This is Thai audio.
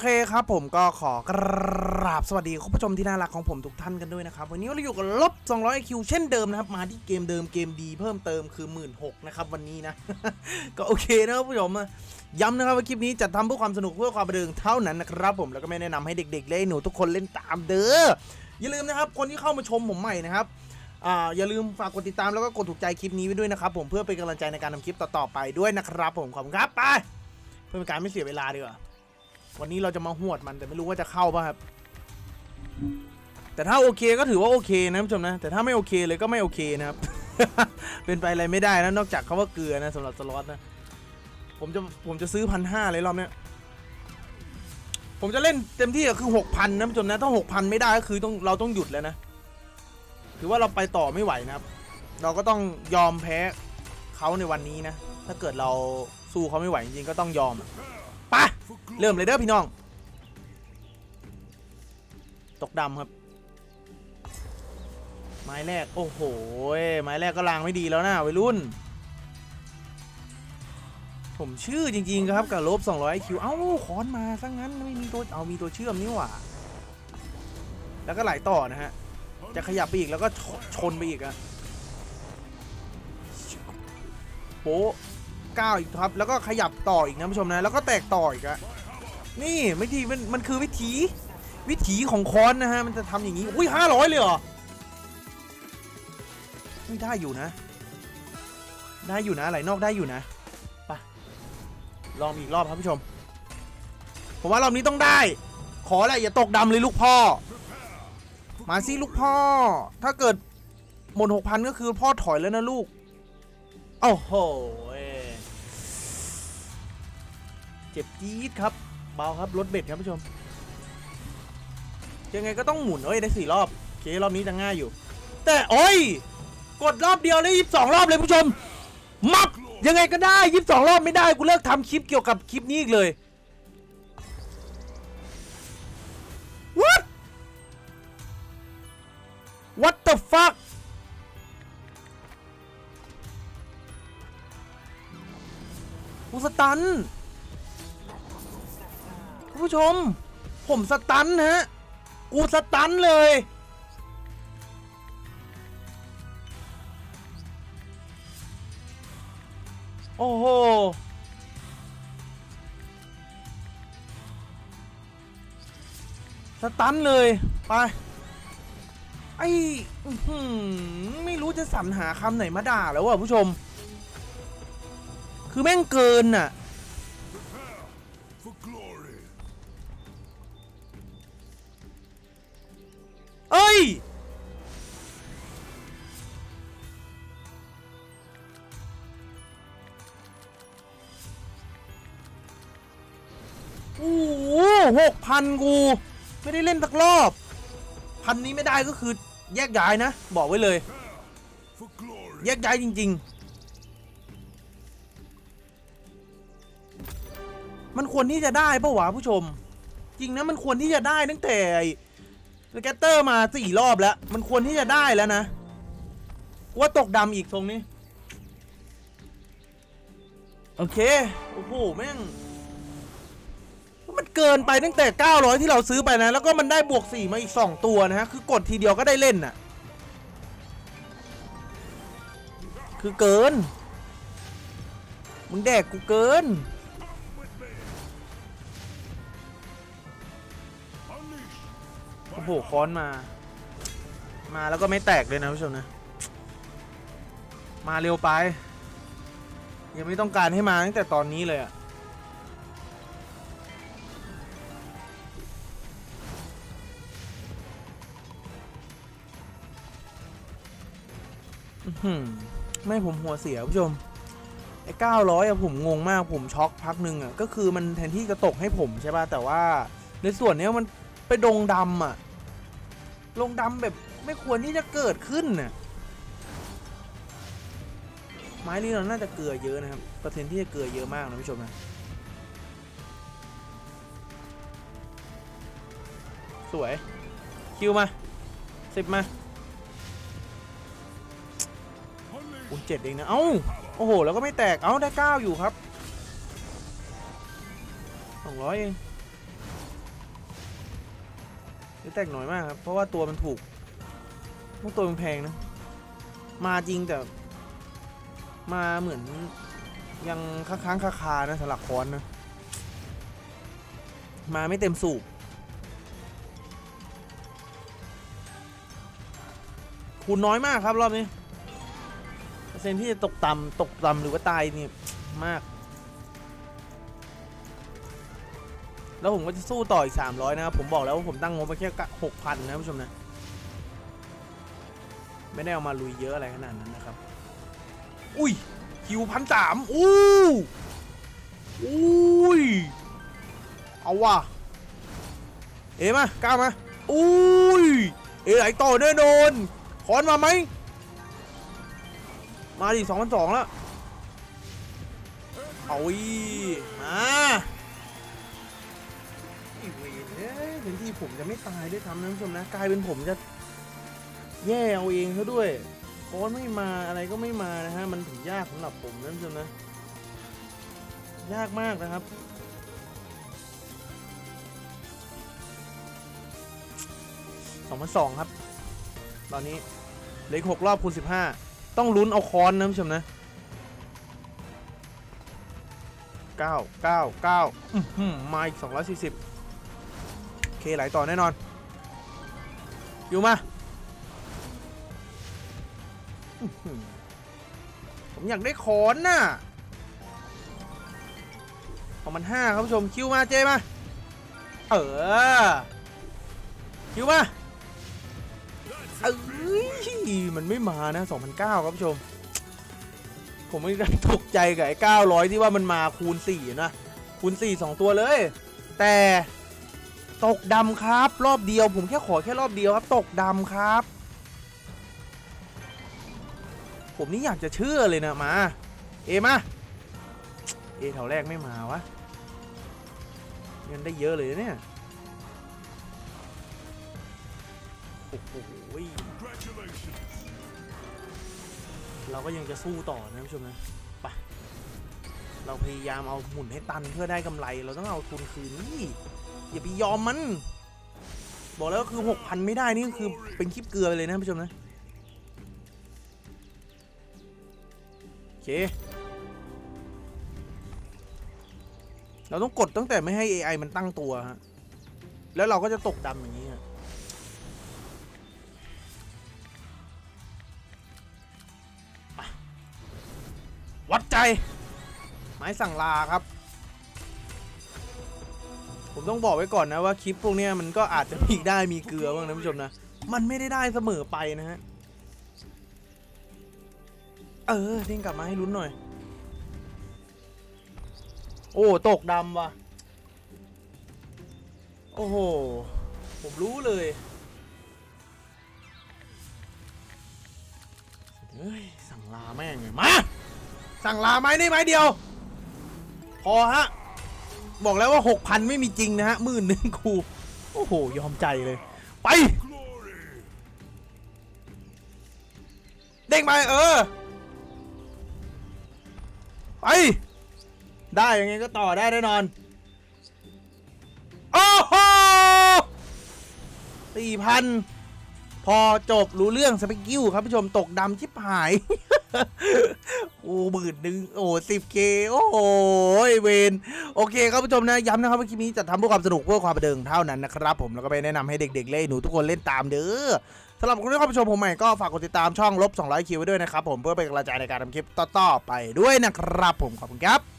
เคครับผมก็ขอกราบสวัสดีคุณผู้ชมที่น่ารักของผมทุกท่านกันด้วยนะครับ วันนี้เราอยู่กับลบ200 IQ เช่นเดิมนะครับ มาที่เกมเดิมเกมดีเพิ่มเติมคือ1 6ื่นนะครับวันนี้นะ ก็โอเคนะครับผู้ชมย้ำนะครับว่าคลิปนี้จัดทำเพื่อความสนุกเพื่อความบันเทิงเท่านั้นนะครับผมแล้วก็ไม่แนะนำให้เด็กๆเล่นหนูทุกคนเล่นตามเด้ออย่าลืมนะครับคนที่เข้ามาชมผมใหม่นะครับอ่าอย่าลืมฝากกดติดตามแล้วก็กดถูกใจคลิปนี้ไว้ด้วยนะครับผมเพื่อเป็นกำลังใจในการทำคลิปต่อๆไปด้วยนะครับผมขอบคุณครับไปเพื่อเป็นการไม่เสียเวลาดีกว่า วันนี้เราจะมาหวดมันแต่ไม่รู้ว่าจะเข้าป่ะครับ แต่ถ้าโอเคก็ถือว่าโอเคนะผู้ชมนะ แต่ถ้าไม่โอเคเลยก็ไม่โอเคนะครับ เป็นไปอะไรไม่ได้นะนอกจากคาว่าเกลือนะสำหรับสล็อตนะ ผมจะผมจะซื้อพันห้าเลยรอบเนี้ยผมจะเล่นเต็มที่ก็คือหกพันนะผู้ชมนะถ้าหกพันไม่ได้ก็คือต้องเราต้องหยุดแล้วนะถือว่าเราไปต่อไม่ไหวนะครับ เราก็ต้องยอมแพ้เขาในวันนี้นะ ถ้าเกิดเราสู้เขาไม่ไหวจริงๆก็ต้องยอม เริ่มเลยเด้อพี่น้อง ตกดำครับ ไม้แรก โอ้โห ไม้แรกก็ลางไม่ดีแล้วนะวัยรุ่น ผมชื่อจริง ๆ ครับกับลบ200คิวเอ้าคอนมาซะงั้นไม่มีตัวเอามีตัวเชื่อมนี่หว่า แล้วก็ไหลต่อนะฮะ จะขยับไปอีกแล้วก็ชชนไปอีกอะโป๊ะก้าวอีกครับ แล้วก็ขยับต่ออีกนะผู้ชมนะ แล้วก็แตกต่ออีกอะ นี่วิธีมันมันคือวิถีวิถีของคอนนะฮะมันจะทำอย่างนี้ อุ้ยห้าร้อยเลยเหรอ ไม่ได้อยู่นะ ได้อยู่นะไหลนอกได้อยู่นะไปลองอีกรอบครับผู้ชม ผมว่ารอบนี้ต้องได้ ขอแหละอย่าตกดำเลยลูกพ่อ มาสิลูกพ่อ ถ้าเกิดหมดหกพันก็คือพ่อถอยแล้วนะลูก โอ้โหเจ็บจี๊ดครับ เบาครับรถเบ็ดครับผู้ชมยังไงก็ต้องหมุนเอ้ยได้สี่รอบโอเครอบนี้จะง่ายอยู่ แต่โอ้ยกดรอบเดียวเลยยี่สิบสองรอบเลยผู้ชมมับยังไงก็ได้ยี่สิบสองรอบไม่ได้กูเลิกทำคลิปเกี่ยวกับคลิปนี้อีกเลย what what the fuck กูสตัน ผู้ชม ผมสตันฮะ กูสตันเลย โอ้โห สตันเลย ไป ไอ้ไม่รู้จะสรรหาคำไหนมาด่าแล้วอะผู้ชม คือแม่งเกินน่ะ โอ้โหหกพันกู ไม่ได้เล่นสักรอบ พันนี้ไม่ได้ก็คือแยกย้ายนะ บอกไว้เลย แยกย้ายจริง ๆ มันควรที่จะได้ปะวะผู้ชม จริงนะมันควรที่จะได้ตั้งแต่สแกตเตอร์มาสี่รอบแล้ว มันควรที่จะได้แล้วนะ ว่าตกดำอีกตรงนี้ โอเค โอ้โห แม่ง เกินไปตั้งแต่ 900 ที่เราซื้อไปนะ แล้วก็มันได้บวก 4 มาอีก 2 ตัวนะฮะ คือกดทีเดียวก็ได้เล่นน่ะ คือเกิน มึงแดกกูเกิน โอ้โห ค้อนมา มาแล้วก็ไม่แตกเลยนะผู้ชมนะ มาเร็วไป ยังไม่ต้องการให้มาตั้งแต่ตอนนี้เลยอะ ไม่ผมหัวเสียผู้ชมไอ้เก้าร้อยอะผมงงมากผมช็อกพักหนึ่งอะก็คือมันแทนที่จะตกให้ผมใช่ป่ะแต่ว่าในส่วนเนี้ยมันไปดงดำอะลงดำแบบไม่ควรที่จะเกิดขึ้นน่ะไม้นี้เราน่าจะเกลือเยอะนะครับเปอร์เซ็นต์ที่จะเกลือเยอะมากนะผู้ชมนะสวยคิวมาสิบมา คูณเจ็ดเองนะเอ้าโอ้โห แล้วก็ไม่แตกเอ้าได้เก้าอยู่ครับสองร้อยเองแตกหน้อยมากครับ เพราะว่าตัวมันถูกพวกตัวมันแพงนะ มาจริงแต่มาเหมือนยังค้างๆคาๆนะสลักคอนนะ มาไม่เต็มสูบคูณน้อยมากครับรอบนี้ ซ็นที่จะตกต่ำตกต่ำหรือว่าตายนี่มาก แล้วผมก็จะสู้ต่ออีก 300 นะครับ ผมบอกแล้วว่าผมตั้งงบไปแค่6,000 นะผู้ชมนะ ไม่ได้เอามาลุยเยอะอะไรขนาดนั้นนะครับ อุ้ยคิวพันสามอู้อุ้ย เอาว่ะ เอ๋มา กล้ามา อุ้ย เอ๋ไหลต่อแน่นอนคอนมาไหม มาดิสองพันสองแล้วเอาอีมาไอ้เวรเอ้ยเป็นที่ผมจะไม่ตายด้วยทำนะผู้ชมนะกลายเป็นผมจะแย่เอาเองเขาด้วยคอนไม่มาอะไรก็ไม่มานะฮะมันถึงยากสำหรับผมนะผู้ชมนะ ยากมากนะครับสองพันสองครับ ตอนนี้เหลือหกรอบคูณสิบห้า ต้องลุ้นเอาคอนนะผู้ชมนะเก้าเก้าเก้าอื้อหือมาอีกสองร้อยสี่สิบเคไหลต่อแน่นอน อยู่มาอื้อหือผมอยากได้คอนน่ะของมันห้าครับผู้ชม คิวมาเจมา เออ คิวมา เอ้ย มันไม่มานะ2009ครับผู้ชม ผมไม่ได้ตกใจกับไอ้900 ที่ว่ามันมาคูณ 4 นะ คูณ 4 2 ตัวเลย แต่ตกดำครับ รอบเดียว ผมแค่ขอแค่รอบเดียวครับ ตกดำครับ ผมนี่อยากจะเชื่อเลยนะมา เอมา เอแถวแรกไม่มาวะเงินได้เยอะเลยเนี่ย โอ้โหเราก็ยังจะสู้ต่อนะผู้ชมนะไปเราพยายามเอาหมุนให้ตันเพื่อได้กำไร เราต้องเอาทุนคืนนี่อย่าไปยอมมัน บอกแล้วก็คือ 6,000 ไม่ได้นี่คือเป็นคลิปเกลือไปเลยนะผู้ชมนะโอเคเราต้องกดตั้งแต่ไม่ให้ AI มันตั้งตัวฮะ แล้วเราก็จะตกดำอย่างนี้ฮะ วัดใจ ไม้สั่งลาครับ ผมต้องบอกไว้ก่อนนะว่าคลิปพวกนี้มันก็อาจจะมีได้มีเกลือบ้างนะผู้ชมนะ มันไม่ได้ได้เสมอไปนะฮะ เออเด้งกลับมาให้ลุ้นหน่อย โอ้ตกดำว่ะ โอ้โห ผมรู้เลยเฮ้ยสั่งลาแม่งเลยมา สั่งลาไม้ได้ไม้เดียว พอฮะ บอกแล้วว่า6,000ไม่มีจริงนะฮะมื่นหนึ่งครูโอ้โห ยอมใจเลย ไป เด้งไปเออ ไป ได้ยังไงก็ต่อได้แน่นอน โอ้โหสี่พันพอจบรู้เรื่องสเปกิ้วครับผู้ชมตกดำชิบหาย โอ้หมื่นหนึ่งโอ้สิบเคโอ้โหเวนโอเคครับผู้ชมนะย้ำนะครับว่าคลิปนี้จะทำเพื่อความสนุกเพื่อความบันเทิงเท่านั้นนะครับผมแล้วก็ไปแนะนำให้เด็กๆเล่นหนูทุกคนเล่นตามเด้อสำหรับคนที่เข้ามาชมผมใหม่ก็ฝากกดติดตามช่องลบ200คิวไว้ด้วยนะครับผมเพื่อเป็นกำลังใจในการทำคลิปต่อๆไปด้วยนะครับผมขอบคุณครับ